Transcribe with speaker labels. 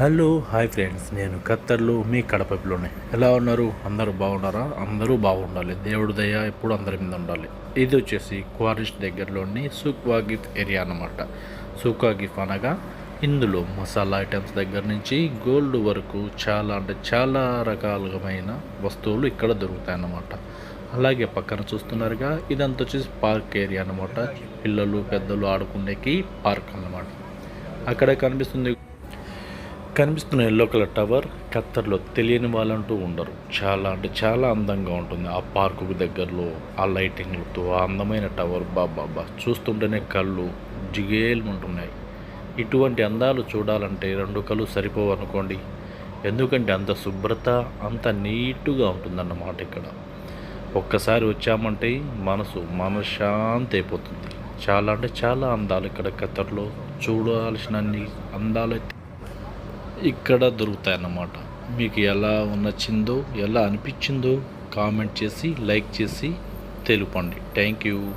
Speaker 1: Hello hi friends. నేను ఖత్తర్లో మీ కడపలోనే. ఎలా ఉన్నారు? అందరూ బాగున్నారా? అందరూ బాగుండాలి. దేవుడి దయ ఎప్పుడు అందరి మీద ఉండాలి. ఇది వచ్చేసి క్వారిస్ట్ దగ్గరలోని సుక్వాగిఫ్ ఏరియా అన్నమాట. సుక్వాగిఫ్ అనగా ఇందులో మసాలా ఐటమ్స్ దగ్గర నుంచి గోల్డ్ వరకు చాలా అంటే చాలా రకాలమైన వస్తువులు ఇక్కడ దొరుకుతాయి అన్నమాట. అలాగే పక్కన చూస్తున్నారుగా ఇదంతా వచ్చేసి పార్క్ ఏరియా అన్నమాట. పిల్లలు పెద్దలు ఆడుకునేకి పార్క్ అన్నమాట. అక్కడ కనిపిస్తుంది కనిపిస్తున్న ఎల్లో కలర్ టవర్ ఖత్తర్లో తెలియని వాళ్ళంటూ ఉండరు. చాలా అంటే చాలా అందంగా ఉంటుంది. ఆ పార్కుకు దగ్గరలో ఆ లైటింగ్లతో ఆ అందమైన టవర్ బాబా చూస్తుంటేనే కళ్ళు జిగేలుముంటున్నాయి. ఇటువంటి అందాలు చూడాలంటే రెండు కళ్ళు సరిపోవు అనుకోండి ఎందుకంటే అంత శుభ్రత అంత నీట్గా ఉంటుందన్నమాట ఇక్కడ. ఒక్కసారి వచ్చామంటే మనసు మనశ్శాంతి అయిపోతుంది. చాలా అంటే చాలా అందాలు ఇక్కడ ఖత్తర్లో. చూడాల్సినన్ని అందాలు అయితే ఇక్కడ దొరుకుతాయన్నమాట. మీకు ఎలా నచ్చిందో ఎలా అనిపించిందో కామెంట్ చేసి లైక్ చేసి తెలుపండి. Thank you.